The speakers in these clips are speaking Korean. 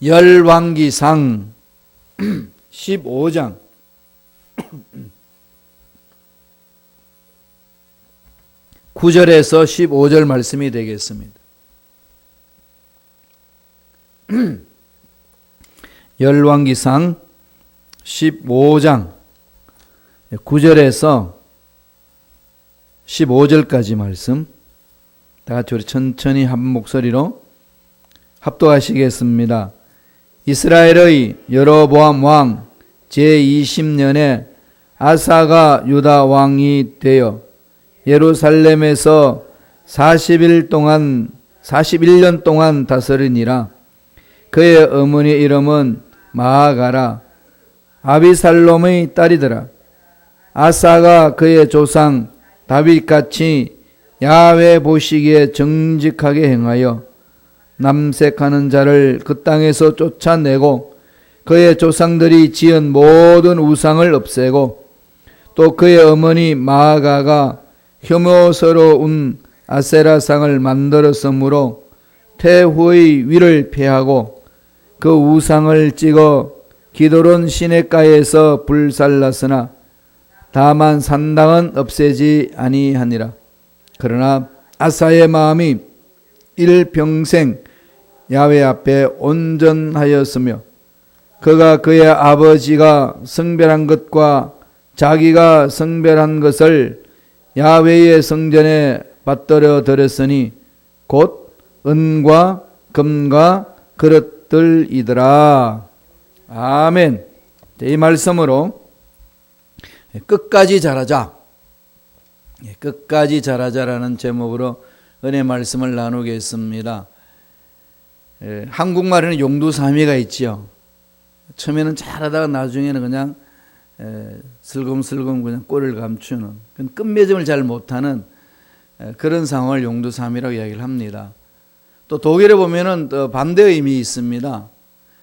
열왕기상 15장 9절에서 15절 말씀이 되겠습니다. 열왕기상 15장 9절에서 15절까지 말씀 다 같이 우리 천천히 한 목소리로 합독하시겠습니다. 이스라엘의 여로보암 왕 제20년에 아사가 유다 왕이 되어 예루살렘에서 40일 동안 41년 동안 다스리니라. 그의 어머니 이름은 마아가라. 아비살롬의 딸이더라. 아사가 그의 조상 다윗같이 야외 보시기에 정직하게 행하여 남색하는 자를 그 땅에서 쫓아내고 그의 조상들이 지은 모든 우상을 없애고 또 그의 어머니 마아가가 혐오스러운 아세라상을 만들었으므로 태후의 위를 패하고 그 우상을 찍어 기도론 시내가에서 불살랐으나 다만 산당은 없애지 아니하니라. 그러나 아사의 마음이 일평생 야외 앞에 온전하였으며 그가 그의 아버지가 성별한 것과 자기가 성별한 것을 야외의 성전에 받들어 드렸으니 곧 은과 금과 그릇들이더라. 아멘. 이 말씀으로 끝까지 잘하자. 예, 끝까지 잘하자라는 제목으로 은혜 말씀을 나누겠습니다. 예, 한국말에는 용두사미가 있지요. 처음에는 잘하다가 나중에는 그냥 에, 슬금슬금 그냥 꼴을 감추는 끝맺음을 잘 못하는 에, 그런 상황을 용두삼이라고 이야기를 합니다. 또 독일에 보면은 또 반대 의미 있습니다.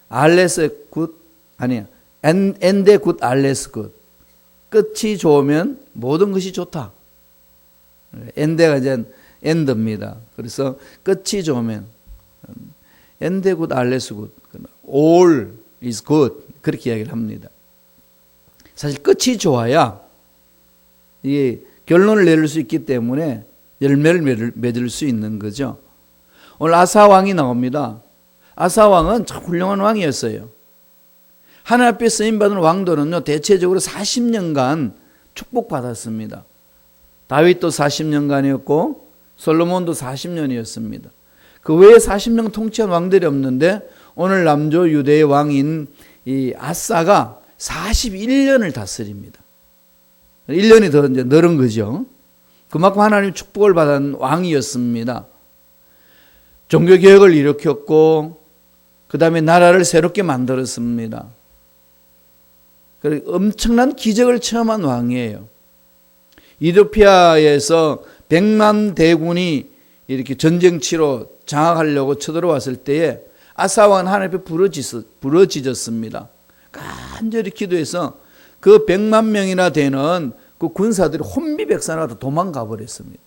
알레스 굿 아니야 엔, 엔데 굿 알레스 굿 끝이 좋으면 모든 것이 좋다. 엔데가 이제 엔드입니다. 그래서 끝이 좋으면 엔데 굿 알레스 굿 all is good 그렇게 이야기를 합니다. 사실 끝이 좋아야 이게 결론을 내릴 수 있기 때문에 열매를 맺을 수 있는 거죠. 오늘 아사 왕이 나옵니다. 아사 왕은 참 훌륭한 왕이었어요. 하나님 앞에 쓰임 받은 왕들은요 대체적으로 40년간 축복받았습니다. 다윗도 40년간이었고 솔로몬도 40년이었습니다. 그 외에 40년 통치한 왕들이 없는데 오늘 남조 유대의 왕인 이 아사가 41년을 다스립니다. 1년이 더 이제 늘은 거죠. 그만큼 하나님 축복을 받은 왕이었습니다. 종교 개혁을 일으켰고 그 다음에 나라를 새롭게 만들었습니다. 엄청난 기적을 체험한 왕이에요. 이도피아에서 백만 대군이 이렇게 전쟁치로 장악하려고 쳐들어왔을 때에 아사왕은 하나님 앞에 부러지졌습니다. 간절히 기도해서 그 백만 명이나 되는 그 군사들이 혼비백산하다 도망가 버렸습니다.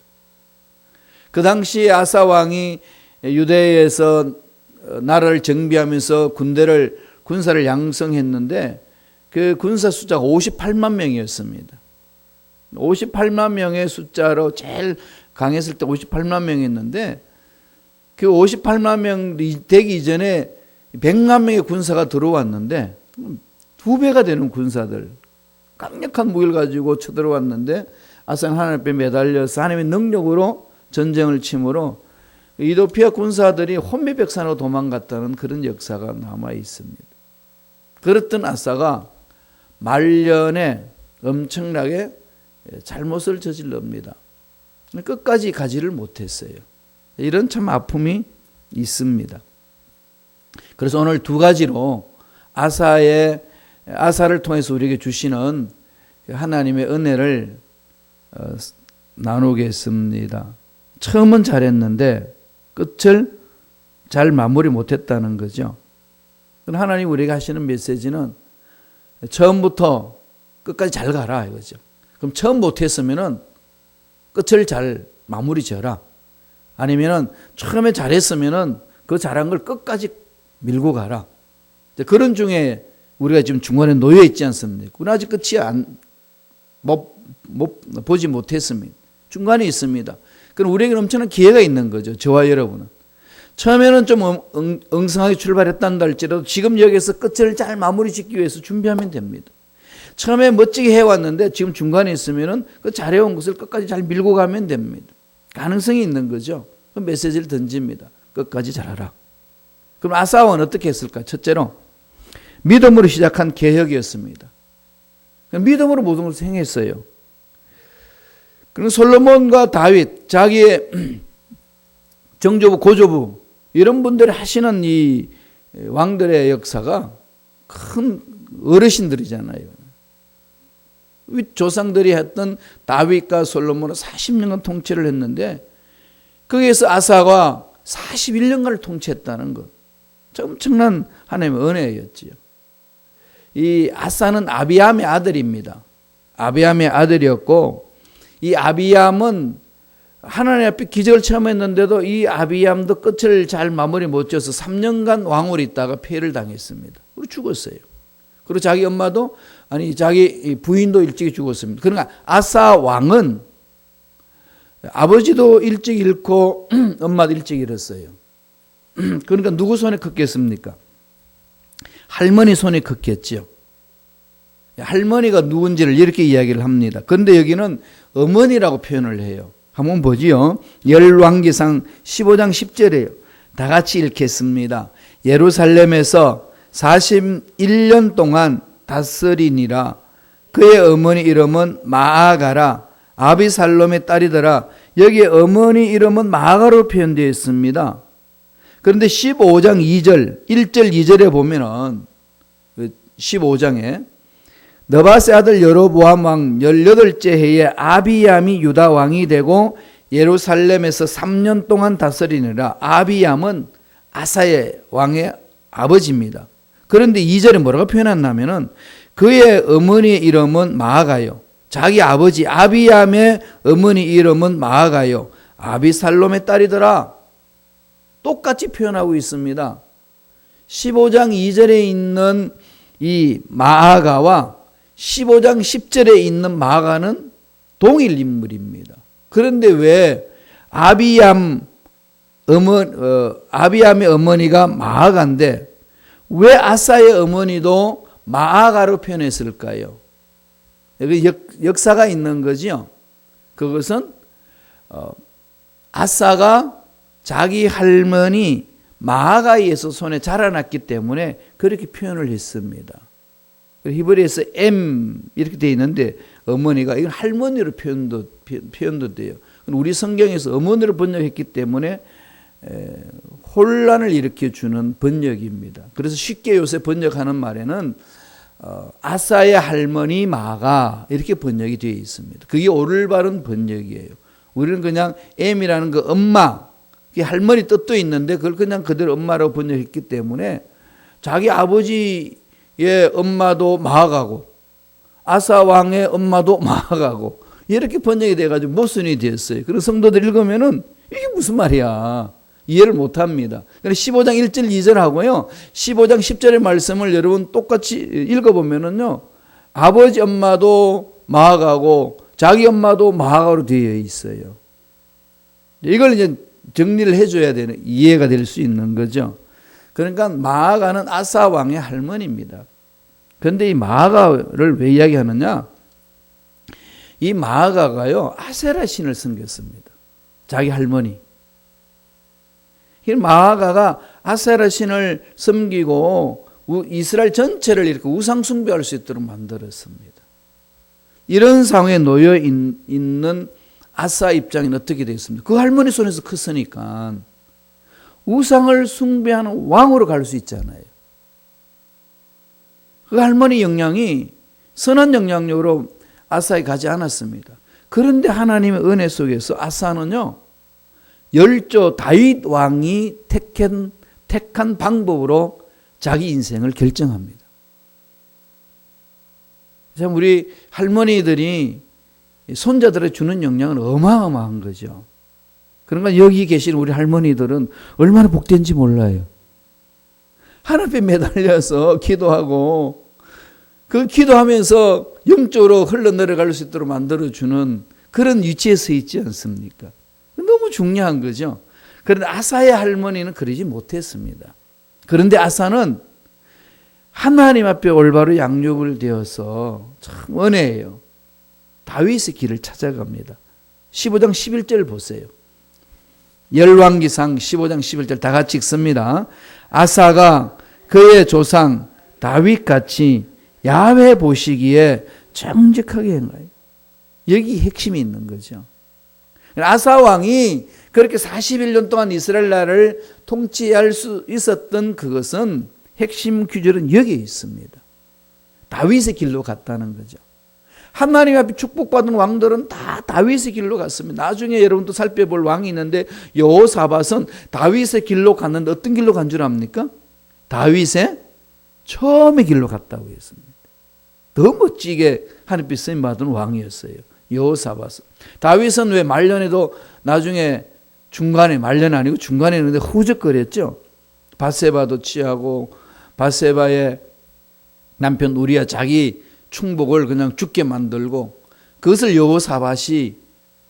그 당시 아사 왕이 유대에서 나라를 정비하면서 군대를 군사를 양성했는데 그 군사 숫자가 58만 명이었습니다. 58만 명의 숫자로 제일 강했을 때 58만 명이었는데 그 58만 명 되기 이전에 100만 명의 군사가 들어왔는데 두 배가 되는 군사들 강력한 무기를 가지고 쳐들어왔는데 아산 하나님 앞에 매달려서 하나님의 능력으로 전쟁을 침으로 이도피아 군사들이 혼미백산으로 도망갔다는 그런 역사가 남아 있습니다. 그랬던 아사가 말년에 엄청나게 잘못을 저질릅니다. 끝까지 가지를 못했어요. 이런 참 아픔이 있습니다. 그래서 오늘 두 가지로 아사의 아사를 통해서 우리에게 주시는 그 하나님의 은혜를 어, 나누겠습니다. 처음은 잘했는데 끝을 잘 마무리 못했다는 거죠. 하나님 우리가 하시는 메시지는 처음부터 끝까지 잘 가라 이거죠. 그럼 처음 못했으면은 끝을 잘 마무리 지어라. 아니면은 처음에 잘했으면은 그 잘한 걸 끝까지 밀고 가라. 그런 중에 우리가 지금 중간에 놓여 있지 않습니까? 그건 아직 끝이 안, 못, 못, 보지 못했습니다. 중간에 있습니다. 그럼 우리에게 엄청난 기회가 있는 거죠. 저와 여러분은. 처음에는 좀 엉, 엉, 엉성하게 출발했단다 할지라도 지금 여기서 끝을 잘 마무리 짓기 위해서 준비하면 됩니다. 처음에 멋지게 해왔는데 지금 중간에 있으면은 그 잘해온 것을 끝까지 잘 밀고 가면 됩니다. 가능성이 있는 거죠. 그 메시지를 던집니다. 끝까지 잘하라. 그럼 아사왕은 어떻게 했을까? 첫째로 믿음으로 시작한 개혁이었습니다. 믿음으로 모든 것을 행했어요. 그럼 솔로몬과 다윗, 자기의 정조부, 고조부 이런 분들이 하시는 이 왕들의 역사가 큰 어르신들이잖아요. 윗 조상들이 했던 다윗과 솔로몬은 40년간 통치를 했는데 거기에서 아사가 41년간을 통치했다는 것. 엄청난 하나님의 은혜였지요. 이 아사는 아비암의 아들입니다. 아비암의 아들이었고 이 아비암은 하나님 앞에 기적을 체험했는데도 이 아비암도 끝을 잘 마무리 못 지어서 3년간 왕으로 있다가 폐를 당했습니다. 그리고 죽었어요. 그리고 자기 엄마도 아니 자기 부인도 일찍이 죽었습니다. 그러니까 아사 왕은 아버지도 일찍 잃고 엄마도 일찍 잃었어요. 그러니까 누구 손에 컸겠습니까? 할머니 손에 컸겠죠. 할머니가 누군지를 이렇게 이야기를 합니다. 그런데 여기는 어머니라고 표현을 해요. 한번 보지요. 열왕기상 15장 10절에요. 다 같이 읽겠습니다. 예루살렘에서 41년 동안 다스리니라. 그의 어머니 이름은 마아가라. 아비살롬의 딸이더라. 여기에 어머니 이름은 마아가로 표현되어 있습니다. 그런데 15장 2절, 1절, 2절에 보면은 15장에 너바세 아들 여로보암 왕 18째 해에 아비얌이 유다 왕이 되고 예루살렘에서 3년 동안 다스리느라 아비얌은 아사의 왕의 아버지입니다. 그런데 2절에 뭐라고 표현했냐면은 그의 어머니 이름은 마아가요. 자기 아버지 아비얌의 어머니 이름은 마아가요. 아비살롬의 딸이더라. 똑같이 표현하고 있습니다. 15장 2절에 있는 이 마아가와 15장 10절에 있는 마가는 동일 인물입니다. 그런데 왜 아비암 어머 어, 아비암의 어머니가 마아가인데 왜 아사의 어머니도 마아가로 표현했을까요? 여기 역, 역사가 있는 거죠. 그것은 어, 아사가 자기 할머니 마아가에서 손에 자라났기 때문에 그렇게 표현을 했습니다. 히브리에서 M 이렇게 되어 있는데 어머니가 이건 할머니로 표현도 표현도 돼요. 우리 성경에서 어머니로 번역했기 때문에 혼란을 일으켜 주는 번역입니다. 그래서 쉽게 요새 번역하는 말에는 어, 아사의 할머니 마가 이렇게 번역이 되어 있습니다. 그게 올바른 번역이에요. 우리는 그냥 M이라는 그 엄마, 할머니 뜻도 있는데 그걸 그냥 그대로 엄마로 번역했기 때문에 자기 아버지 의 엄마도 마하가고 아사 왕의 엄마도 마하가고 이렇게 번역이 돼가지고 모순이 되었어요. 그래서 성도들 읽으면은 이게 무슨 말이야. 이해를 못 합니다. 15장 1절 2절 하고요. 15장 10절의 말씀을 여러분 똑같이 읽어보면은요. 아버지 엄마도 마하가고 자기 엄마도 마하가로 되어 있어요. 이걸 이제 정리를 해줘야 되는 이해가 될 수 있는 거죠. 그러니까 마아가는 아사 왕의 할머니입니다. 그런데 이 마아가를 왜 이야기하느냐? 이 마아가가요 아세라 신을 섬겼습니다. 자기 할머니. 이 마아가가 아세라 신을 섬기고 이스라엘 전체를 이렇게 우상 숭배할 수 있도록 만들었습니다. 이런 상황에 놓여 있는 아사 입장이 어떻게 되겠습니까? 그 할머니 손에서 컸으니까 우상을 숭배하는 왕으로 갈 수 있잖아요. 그 할머니 영향이 선한 영향력으로 아사에 가지 않았습니다. 그런데 하나님의 은혜 속에서 아사는요, 열조 다윗 왕이 택한, 택한 방법으로 자기 인생을 결정합니다. 참, 우리 할머니들이 손자들에 주는 영향은 어마어마한 거죠. 그러니까 여기 계신 우리 할머니들은 얼마나 복된지 몰라요. 하나님께 매달려서 기도하고 그 기도하면서 영적으로 흘러내려갈 수 있도록 만들어주는 그런 위치에 서 있지 않습니까? 중요한 거죠. 그런데 아사의 할머니는 그러지 못했습니다. 그런데 아사는 하나님 앞에 올바로 양육을 되어서 참 은혜예요. 다윗의 길을 찾아갑니다. 15장 11절 보세요. 열왕기상 15장 11절 다 같이 읽습니다. 아사가 그의 조상 다윗 같이 야외 보시기에 정직하게 행하여. 여기 핵심이 있는 거죠. 아사 왕이 그렇게 41년 동안 이스라엘 나라를 통치할 수 있었던 그것은 핵심 규절은 여기에 있습니다. 다윗의 길로 갔다는 거죠. 하나님 앞에 축복받은 왕들은 다 다윗의 길로 갔습니다. 나중에 여러분도 살펴볼 왕이 있는데 여호사밧은 다윗의 길로 갔는데 어떤 길로 간 줄 압니까? 다윗의 처음의 길로 갔다고 했습니다. 더 멋지게 하늘빛 쓰임 받은 왕이었어요. 여호사밧은. 다윗은 왜 말년에도 나중에 중간에 말년 아니고 중간에 있는데 후적거렸죠. 바세바도 취하고 바세바의 남편 우리야 자기 충복을 그냥 죽게 만들고 그것을 여호사밧이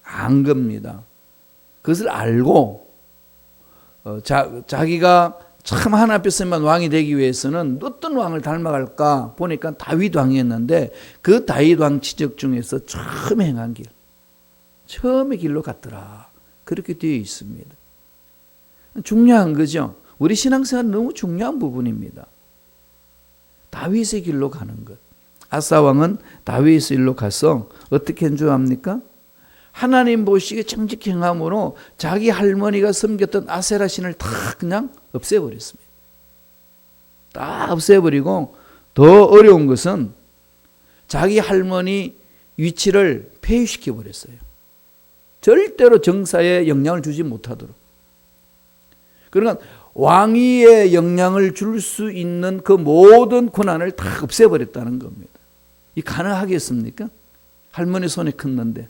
안 겁니다. 그것을 알고 어, 자, 자기가 참 하나 앞에 서만 왕이 되기 위해서는 어떤 왕을 닮아갈까 보니까 다윗 왕이었는데 그 다윗 왕 지적 중에서 처음 행한 길, 처음의 길로 갔더라. 그렇게 되어 있습니다. 중요한 거죠. 우리 신앙생활 너무 중요한 부분입니다. 다윗의 길로 가는 것. 아사 왕은 다윗의 길로 가서 어떻게 한 줄 압니까? 하나님 보시기에 정직히 행함으로 자기 할머니가 섬겼던 아세라 신을 다 그냥 없애버렸습니다. 다 없애버리고 더 어려운 것은 자기 할머니 위치를 폐위시켜 버렸어요. 절대로 정사에 영향을 주지 못하도록. 그러니까 왕위에 영향을 줄 수 있는 그 모든 권한을 다 없애버렸다는 겁니다. 이 가능하겠습니까? 할머니 손에 컸는데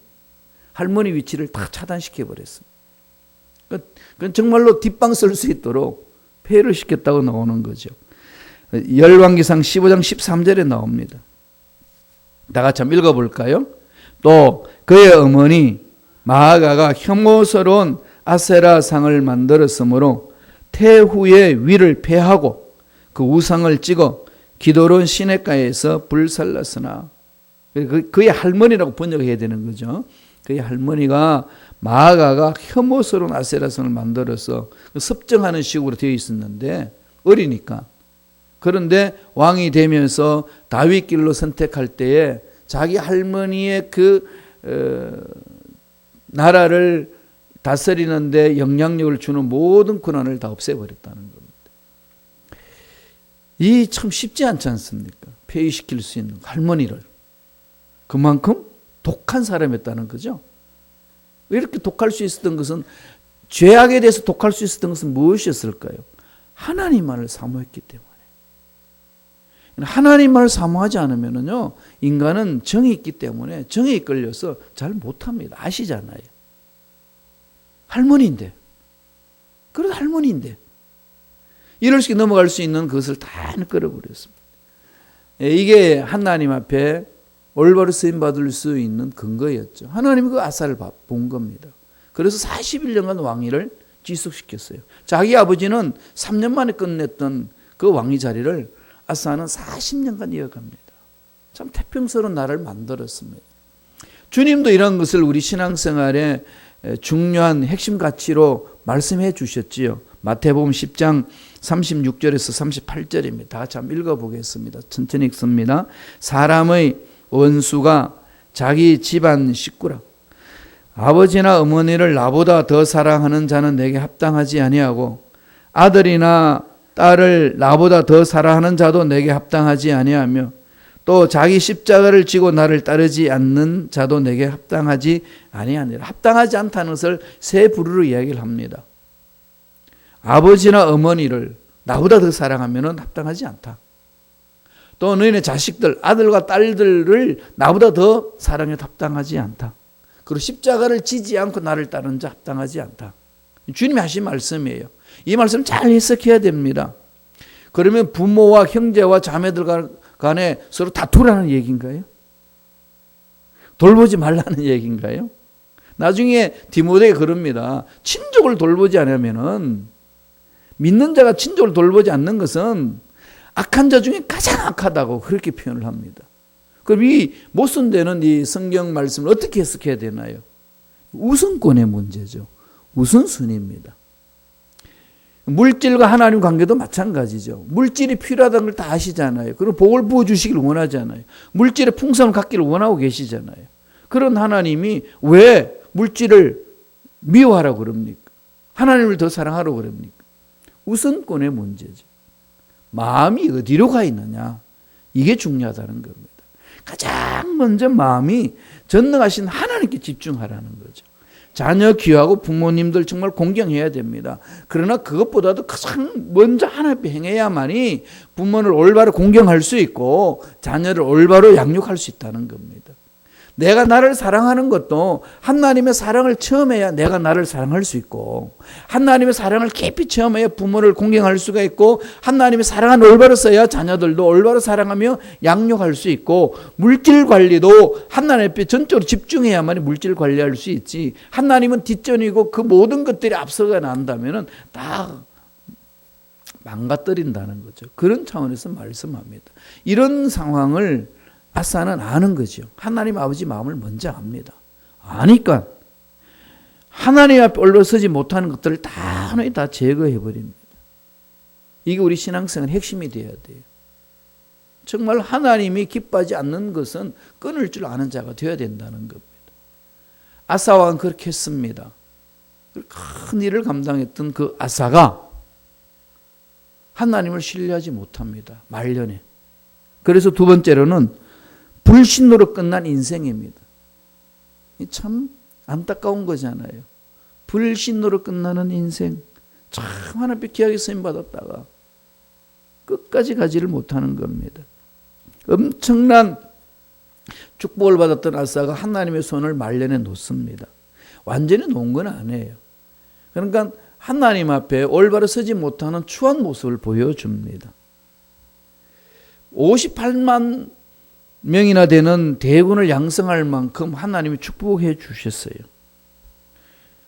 할머니 위치를 다 차단시켜 버렸습니다. 그건 정말로 뒷방 쓸 수 있도록 폐를 시켰다고 나오는 거죠. 열왕기상 15장 13절에 나옵니다. 다 같이 한번 읽어볼까요? 또 그의 어머니 마아가가 혐오스러운 아세라 상을 만들었으므로 태후의 위를 폐하고 그 우상을 찍어 기도론 시내가에서 불살랐으나 그, 그의 할머니라고 번역해야 되는 거죠. 그의 할머니가 마아가가 혐오스러운 아세라성을 만들어서 섭정하는 식으로 되어 있었는데 어리니까 그런데 왕이 되면서 다윗 길로 선택할 때에 자기 할머니의 그 어, 나라를 다스리는데 영향력을 주는 모든 권한을 다 없애버렸다는 겁니다. 이 참 쉽지 않지 않습니까? 폐위시킬 수 있는 할머니를 그만큼 독한 사람이었다는 거죠. 이렇게 독할 수 있었던 것은 죄악에 대해서 독할 수 있었던 것은 무엇이었을까요? 하나님만을 사모했기 때문에. 하나님만을 사모하지 않으면요, 인간은 정이 있기 때문에 정에 이끌려서 잘 못합니다. 아시잖아요. 할머니인데. 그래도 할머니인데. 이럴 수 넘어갈 수 있는 그것을 다 끌어버렸습니다. 예, 이게 하나님 앞에 올바로 쓰임 받을 수 있는 근거였죠. 하나님이 그 아사를 본 겁니다. 그래서 41년간 왕위를 지속시켰어요. 자기 아버지는 3년 만에 끝냈던 그 왕위 자리를 아사는 40년간 이어갑니다. 참 태평스러운 나라를 만들었습니다. 주님도 이런 것을 우리 신앙생활에 중요한 핵심 가치로 말씀해 주셨지요. 마태복음 10장 36절에서 38절입니다. 다 같이 읽어보겠습니다. 천천히 읽습니다. 사람의 원수가 자기 집안 식구라. 아버지나 어머니를 나보다 더 사랑하는 자는 내게 합당하지 아니하고 아들이나 딸을 나보다 더 사랑하는 자도 내게 합당하지 아니하며 또 자기 십자가를 지고 나를 따르지 않는 자도 내게 합당하지 아니하니라. 합당하지 않다는 것을 세 부류로 이야기를 합니다. 아버지나 어머니를 나보다 더 사랑하면 합당하지 않다. 또 너희네 자식들, 아들과 딸들을 나보다 더 사랑에 합당하지 않다. 그리고 십자가를 지지 않고 나를 따르는 자 합당하지 않다. 주님이 하신 말씀이에요. 이 말씀 잘 해석해야 됩니다. 그러면 부모와 형제와 자매들 간- 간에 서로 다투라는 얘기인가요? 돌보지 말라는 얘기인가요? 나중에 디모데가 그럽니다. 친족을 돌보지 않으면은 믿는 자가 친족을 돌보지 않는 것은 악한 자 중에 가장 악하다고 그렇게 표현을 합니다. 그럼 이 모순 되는 이 성경 말씀을 어떻게 해석해야 되나요? 우선권의 문제죠. 우선순위입니다. 물질과 하나님 관계도 마찬가지죠. 물질이 필요하다는 걸 다 아시잖아요. 그리고 복을 부어주시길 원하잖아요. 물질의 풍성을 갖기를 원하고 계시잖아요. 그런 하나님이 왜 물질을 미워하라고 그럽니까? 하나님을 더 사랑하라고 그럽니까? 우선권의 문제죠. 마음이 어디로 가 있느냐? 이게 중요하다는 겁니다. 가장 먼저 마음이 전능하신 하나님께 집중하라는 거죠. 자녀 귀하고 부모님들 정말 공경해야 됩니다. 그러나 그것보다도 가장 먼저 하나님께 행해야만이 부모를 올바로 공경할 수 있고 자녀를 올바로 양육할 수 있다는 겁니다. 내가 나를 사랑하는 것도 하나님의 사랑을 체험해야 내가 나를 사랑할 수 있고 하나님의 사랑을 깊이 체험해야 부모를 공경할 수가 있고 하나님의 사랑을 올바로 써야 자녀들도 올바로 사랑하며 양육할 수 있고 물질 관리도 하나님 앞에 전적으로 집중해야만 물질 관리할 수 있지 하나님은 뒷전이고 그 모든 것들이 앞서가 난다면 다 망가뜨린다는 거죠. 그런 차원에서 말씀합니다. 이런 상황을 아사는 아는 거죠. 하나님 아버지 마음을 먼저 압니다. 아니까 하나님 앞에 올라서지 못하는 것들을 다 하나님 다 제거해 버립니다. 이게 우리 신앙생활 핵심이 돼야 돼요. 정말 하나님이 기뻐하지 않는 것은 끊을 줄 아는 자가 되어야 된다는 겁니다. 아사 왕은 그렇게 했습니다. 큰 일을 감당했던 그 아사가 하나님을 신뢰하지 못합니다. 말년에. 그래서 두 번째로는 불신으로 끝난 인생입니다. 참 안타까운 거잖아요. 불신으로 끝나는 인생. 참 하나님께 귀하게 쓰임 받았다가 끝까지 가지를 못하는 겁니다. 엄청난 축복을 받았던 아사가 하나님의 손을 말년에 놓습니다. 완전히 놓은 건 아니에요. 그러니까 하나님 앞에 올바로 서지 못하는 추한 모습을 보여줍니다. 58만 명이나 되는 대군을 양성할 만큼 하나님이 축복해 주셨어요.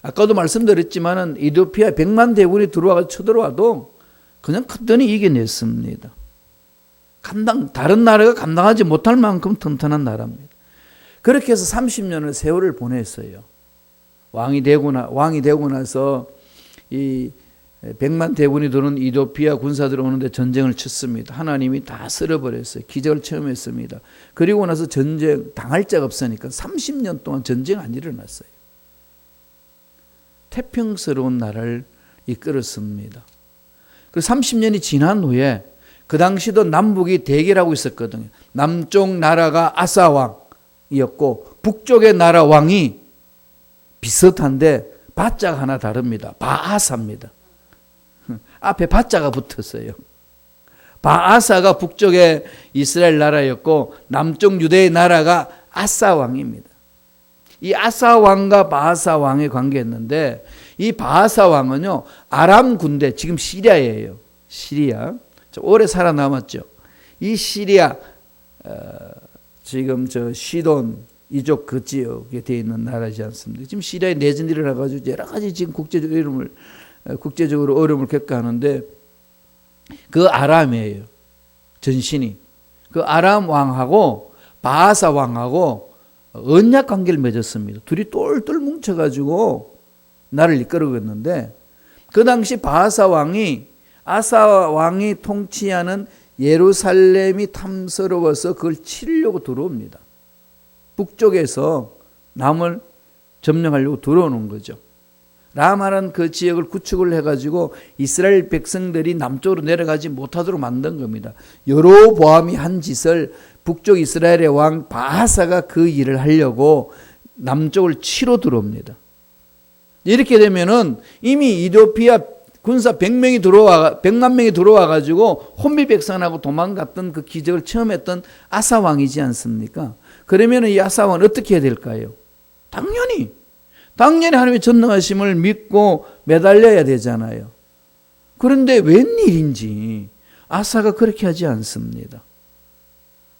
아까도 말씀드렸지만은 이도피아 100만 대군이 들어와 쳐들어와도 그냥 컸더니 이겨냈습니다. 감당 다른 나라가 감당하지 못할 만큼 튼튼한 나라입니다. 그렇게 해서 30년을 세월을 보냈어요. 왕이 되고 나 왕이 되고 나서 이 백만 대군이 도는 이도피아 군사들 오는데 전쟁을 쳤습니다. 하나님이 다 쓸어버렸어요. 기적을 체험했습니다. 그리고 나서 전쟁 당할 자가 없으니까 30년 동안 전쟁 안 일어났어요. 태평스러운 나라를 이끌었습니다. 그 30년이 지난 후에 그 당시도 남북이 대결하고 있었거든요. 남쪽 나라가 아사 왕이었고 북쪽의 나라 왕이 비슷한데 바자가 하나 다릅니다. 바아사입니다. 앞에 바자가 붙었어요. 바아사가 북쪽의 이스라엘 나라였고 남쪽 유대의 나라가 아사 왕입니다. 이 아사 왕과 바아사 왕의 관계였는데 이 바아사 왕은요 아람 군대 지금 시리아예요. 시리아 오래 살아남았죠. 이 시리아 어, 지금 저 시돈 이쪽 그 지역에 되어 있는 나라지 않습니까? 지금 시리아에 내전 일어나가지고 여러 가지 지금 국제적 이름을 국제적으로 어려움을 겪어하는데 그 아람이에요. 전신이 그 아람 왕하고 바하사 왕하고 언약 관계를 맺었습니다. 둘이 똘똘 뭉쳐가지고 나를 이끌어갔는데 그 당시 바하사 왕이 아사 왕이 통치하는 예루살렘이 탐스러워서 그걸 치려고 들어옵니다. 북쪽에서 남을 점령하려고 들어오는 거죠. 라마라는 그 지역을 구축을 해가지고 이스라엘 백성들이 남쪽으로 내려가지 못하도록 만든 겁니다. 여로보암이 한 짓을 북쪽 이스라엘의 왕 바하사가 그 일을 하려고 남쪽을 치러 들어옵니다. 이렇게 되면은 이미 이도피아 군사 100명이 들어와 100만 명이 들어와 가지고 혼미 백성하고 도망갔던 그 기적을 체험했던 아사 왕이지 않습니까? 그러면 이 아사 왕은 어떻게 해야 될까요? 당연히 당연히 하나님의 전능하심을 믿고 매달려야 되잖아요. 그런데 웬일인지 아사가 그렇게 하지 않습니다.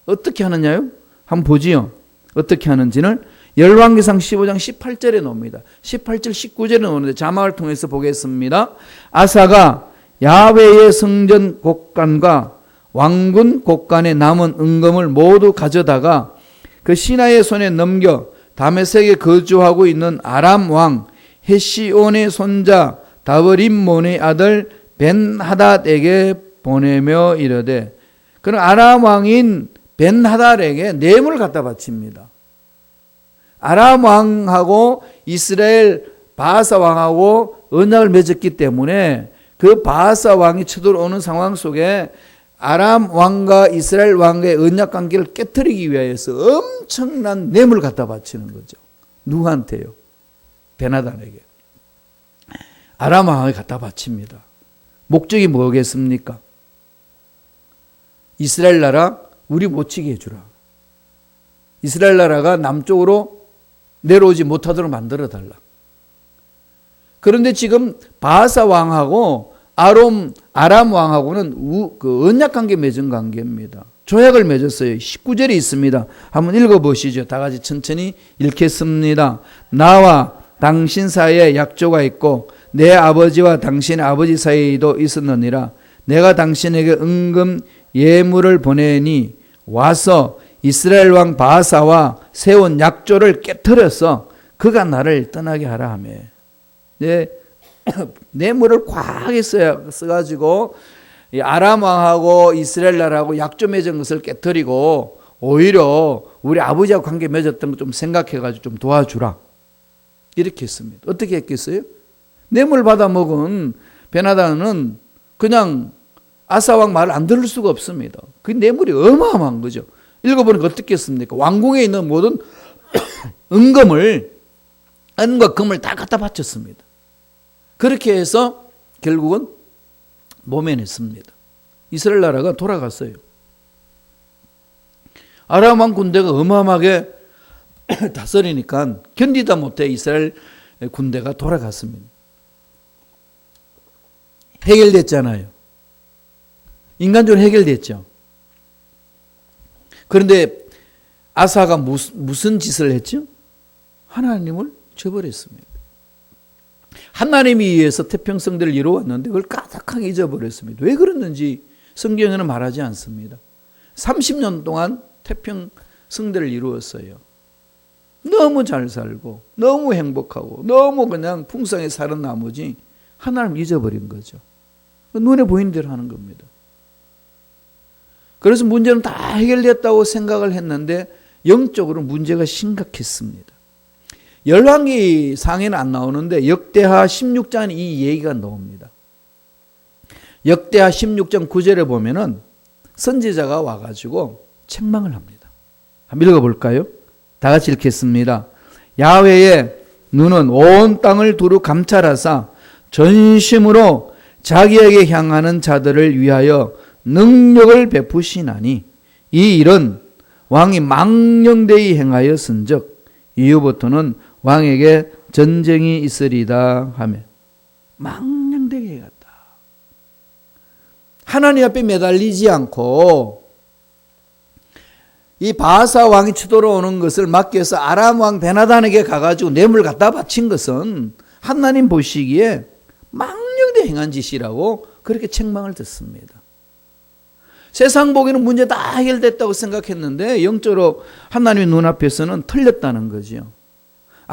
어떻게 하느냐요? 한번 보지요. 어떻게 하는지는 열왕기상 15장 18절에 나옵니다. 18절 19절에 나오는데 자막을 통해서 보겠습니다. 아사가 야훼의 성전 곡간과 왕군 곡간에 남은 은금을 모두 가져다가 그 신하의 손에 넘겨 다메섹에 거주하고 있는 아람 왕 헤시온의 손자 다버림몬의 아들 벤하닷에게 보내며 이르되 그는 아람 왕인 벤하닷에게 뇌물을 갖다 바칩니다. 아람 왕하고 이스라엘 바하사 왕하고 언약을 맺었기 때문에 그 바하사 왕이 쳐들어오는 상황 속에 아람 왕과 이스라엘 왕과의 언약 관계를 깨뜨리기 위해서 엄청난 뇌물 갖다 바치는 거죠. 누구한테요? 베나단에게. 아람 왕에게 갖다 바칩니다. 목적이 뭐겠습니까? 이스라엘 나라 우리 못 치게 해주라. 이스라엘 나라가 남쪽으로 내려오지 못하도록 만들어 달라. 그런데 지금 바하사 왕하고 아롬 아람 왕하고는 우, 그 언약 관계 맺은 관계입니다. 조약을 맺었어요. 19절이 있습니다. 한번 읽어 보시죠. 다 같이 천천히 읽겠습니다. 나와 당신 사이에 약조가 있고 내 아버지와 당신의 아버지 사이에도 있었느니라. 내가 당신에게 은금 예물을 보내니 와서 이스라엘 왕 바하사와 세운 약조를 깨뜨려서 그가 나를 떠나게 하라 하며 네, 뇌물을 과하게 써, 써가지고 이 아람 왕하고 이스라엘 나라하고 약조 맺은 것을 깨뜨리고 오히려 우리 아버지하고 관계 맺었던 거좀 생각해가지고 좀 도와주라 이렇게 했습니다. 어떻게 했겠어요? 뇌물 받아 먹은 베나다는 그냥 아사왕 말을 안 들을 수가 없습니다. 그 뇌물이 어마어마한 거죠. 읽어보니까 어떻겠습니까? 왕궁에 있는 모든 은금을 은과 금을 다 갖다 바쳤습니다. 그렇게 해서 결국은 모면했습니다. 이스라엘 나라가 돌아갔어요. 아람 왕 군대가 어마어마하게 다스리니까 견디다 못해 이스라엘 군대가 돌아갔습니다. 해결됐잖아요. 인간적으로 해결됐죠. 그런데 아사가 무슨, 무슨 짓을 했죠? 하나님을 저버렸습니다. 하나님이 위해서 태평성대를 이루었는데 그걸 까딱하게 잊어버렸습니다. 왜 그랬는지 성경에는 말하지 않습니다. 30년 동안 태평성대를 이루었어요. 너무 잘 살고 너무 행복하고 너무 그냥 풍성하게 사는 나머지 하나님 잊어버린 거죠. 눈에 보이는 대로 하는 겁니다. 그래서 문제는 다 해결됐다고 생각을 했는데 영적으로 문제가 심각했습니다. 열왕기 상에는 안 나오는데 역대하 16장 이 얘기가 나옵니다. 역대하 16장 9절에 보면은 선지자가 와가지고 책망을 합니다. 한번 읽어볼까요? 다 같이 읽겠습니다. 야훼의 눈은 온 땅을 두루 감찰하사 전심으로 자기에게 향하는 자들을 위하여 능력을 베푸시나니 이 일은 왕이 망령되이 행하였은즉 이후부터는 왕에게 전쟁이 있으리다 하며 망령되게 해갔다. 하나님 앞에 매달리지 않고 이 바사 왕이 쳐들어오는 것을 막기 위해서 아람 왕 베나단에게 가가지고 뇌물 갖다 바친 것은 하나님 보시기에 망령되 행한 짓이라고 그렇게 책망을 듣습니다. 세상 보기에는 문제 다 해결됐다고 생각했는데 영적으로 하나님의 눈앞에서는 틀렸다는 거죠.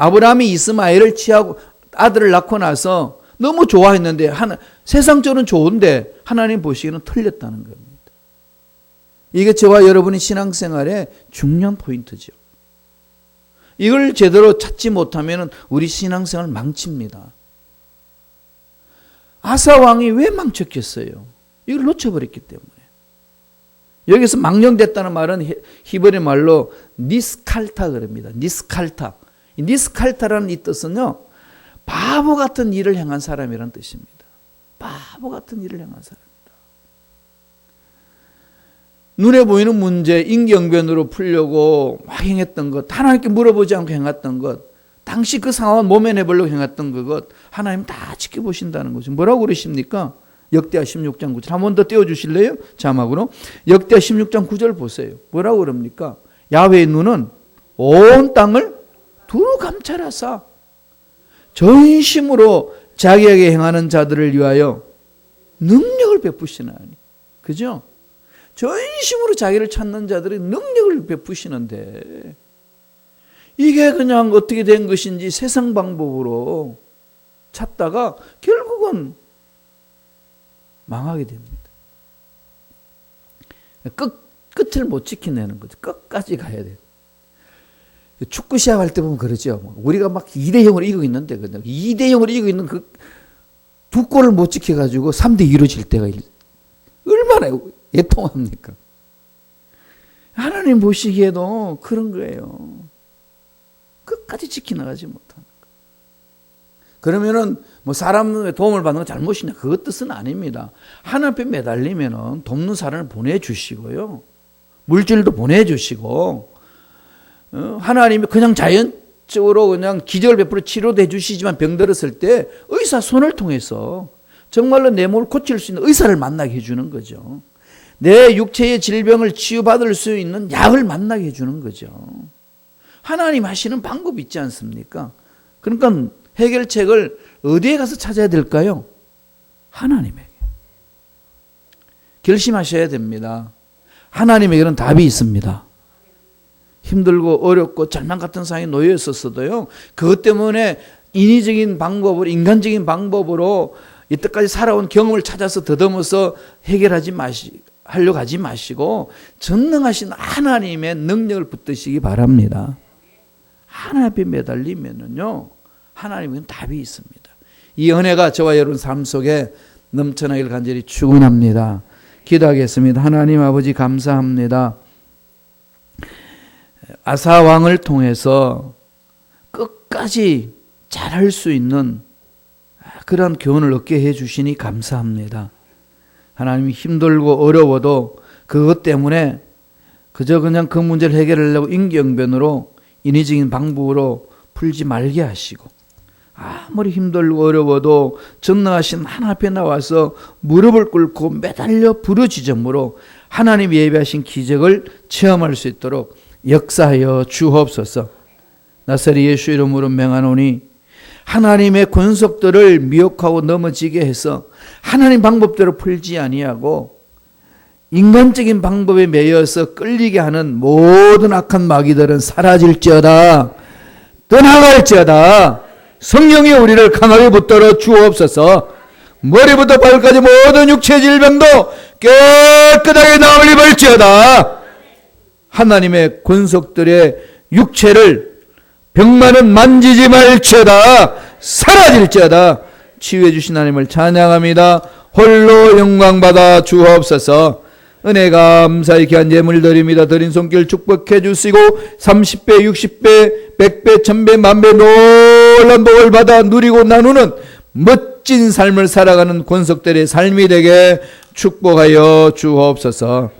아브라함이 이스마엘을 취하고 아들을 낳고 나서 너무 좋아했는데 하나, 세상적으로는 좋은데 하나님 보시기에는 틀렸다는 겁니다. 이게 저와 여러분의 신앙생활의 중요한 포인트죠. 이걸 제대로 찾지 못하면 우리 신앙생활 망칩니다. 아사 왕이 왜 망쳤겠어요? 이걸 놓쳐버렸기 때문에. 여기서 망령됐다는 말은 히브리 말로 니스칼타 그럽니다. 니스칼타. 니스칼타라는 이 뜻은요, 바보 같은 일을 행한 사람이라는 뜻입니다. 바보 같은 일을 행한 사람입니다. 눈에 보이는 문제, 인경변으로 풀려고 막 행했던 것, 하나님께 물어보지 않고 행했던 것, 당시 그 상황을 모면해 보려고 행했던 그것, 하나님 다 지켜보신다는 거죠. 뭐라고 그러십니까? 역대하 16장 9절. 한 번 더 띄워 주실래요? 자막으로. 역대하 16장 9절 보세요. 뭐라고 그럽니까? 야훼의 눈은 온 땅을 두루 감찰하사 전심으로 자기에게 행하는 자들을 위하여 능력을 베푸시나니. 그죠? 전심으로 자기를 찾는 자들이 능력을 베푸시는데 이게 그냥 어떻게 된 것인지 세상 방법으로 찾다가 결국은 망하게 됩니다. 끝, 끝을 못 지켜내는 거죠. 끝까지 가야 돼요. 축구 시합 할 때 보면 그러죠. 우리가 막 2대 0으로 이기고 있는데, 2대 0으로 이기고 있는 그 두 골을 못 지켜가지고 3대 2로 질 때가 얼마나 예통합니까? 하나님 보시기에도 그런 거예요. 끝까지 지켜나가지 못하는 거. 그러면은 뭐 사람의 도움을 받는 건 잘못이냐? 그것 뜻은 아닙니다. 하나님 앞에 매달리면은 돕는 사람을 보내주시고요. 물질도 보내주시고, 어, 하나님이 그냥 자연적으로 그냥 기적을 베풀어 치료도 해주시지만 병들었을 때 의사 손을 통해서 정말로 내 몸을 고칠 수 있는 의사를 만나게 해주는 거죠. 내 육체의 질병을 치유받을 수 있는 약을 만나게 해주는 거죠. 하나님 하시는 방법이 있지 않습니까? 그러니까 해결책을 어디에 가서 찾아야 될까요? 하나님에게. 결심하셔야 됩니다. 하나님에게는 답이 있습니다. 힘들고 어렵고 절망 같은 상황에 놓여 있었어도요. 그것 때문에 인위적인 방법으로 인간적인 방법으로 이때까지 살아온 경험을 찾아서 더듬어서 해결하지 마시 하려고 하지 마시고 전능하신 하나님의 능력을 붙드시기 바랍니다. 하나님 앞에 매달리면은요. 하나님은 답이 있습니다. 이 은혜가 저와 여러분 삶 속에 넘쳐나길 간절히 축원합니다. 기도하겠습니다. 하나님 아버지 감사합니다. 아사 왕을 통해서 끝까지 잘할 수 있는 그런 교훈을 얻게 해 주시니 감사합니다. 하나님이 힘들고 어려워도 그것 때문에 그저 그냥 그 문제를 해결하려고 인경변으로 인위적인 방법으로 풀지 말게 하시고 아무리 힘들고 어려워도 전능하신 하나 앞에 나와서 무릎을 꿇고 매달려 부르짖음으로 하나님 예배하신 기적을 체험할 수 있도록 역사하여 주옵소서. 나사리 예수 이름으로 명하노니 하나님의 권속들을 미혹하고 넘어지게 해서 하나님 방법대로 풀지 아니하고 인간적인 방법에 매여서 끌리게 하는 모든 악한 마귀들은 사라질지어다. 떠나갈지어다. 성령이 우리를 강하게 붙들어 주옵소서. 머리부터 발까지 모든 육체 질병도 깨끗하게 나을 입을지어다. 하나님의 권속들의 육체를 병만은 만지지 말지어다. 사라질지어다. 치유해 주신 하나님을 찬양합니다. 홀로 영광 받아 주옵소서. 은혜 감사의 귀한 예물 드립니다. 드린 손길 축복해 주시고 30배, 60배, 100배, 1000배, 만배 놀란 복을 받아 누리고 나누는 멋진 삶을 살아가는 권속들의 삶이 되게 축복하여 주옵소서.